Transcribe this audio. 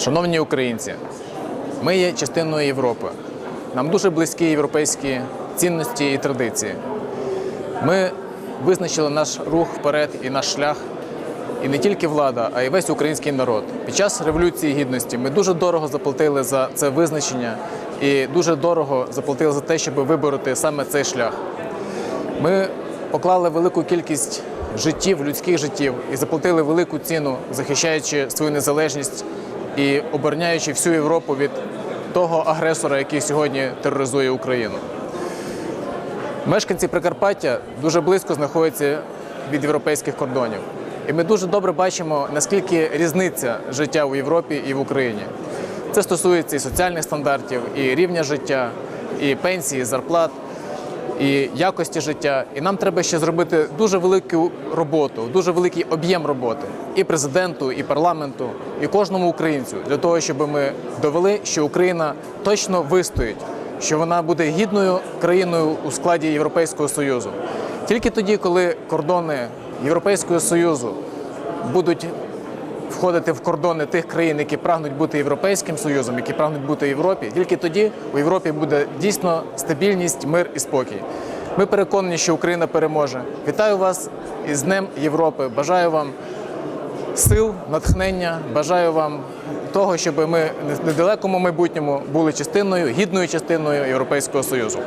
Шановні українці, ми є частиною Європи. Нам дуже близькі європейські цінності і традиції. Ми визначили наш рух вперед і наш шлях. І не тільки влада, а й весь український народ. Під час Революції Гідності ми дуже дорого заплатили за це визначення і дуже дорого заплатили за те, щоб вибороти саме цей шлях. Ми поклали велику кількість життів, людських життів і заплатили велику ціну, захищаючи свою незалежність і обороняючи всю Європу від того агресора, який сьогодні тероризує Україну. Мешканці Прикарпаття дуже близько знаходяться від європейських кордонів. І ми дуже добре бачимо, наскільки різниця життя у Європі і в Україні. Це стосується і соціальних стандартів, і рівня життя, і пенсії, і зарплат, і якості життя. І нам треба ще зробити дуже велику роботу, дуже великий об'єм роботи і президенту, і парламенту, і кожному українцю для того, щоб ми довели, що Україна точно вистоїть, що вона буде гідною країною у складі Європейського Союзу. Тільки тоді, коли кордони Європейського Союзу будуть входити в кордони тих країн, які прагнуть бути європейським союзом, які прагнуть бути в Європі, тільки тоді у Європі буде дійсно стабільність, мир і спокій. Ми переконані, що Україна переможе. Вітаю вас із Днем Європи. Бажаю вам сил, натхнення. Бажаю вам того, щоб ми в недалекому майбутньому були частиною, гідною частиною Європейського Союзу.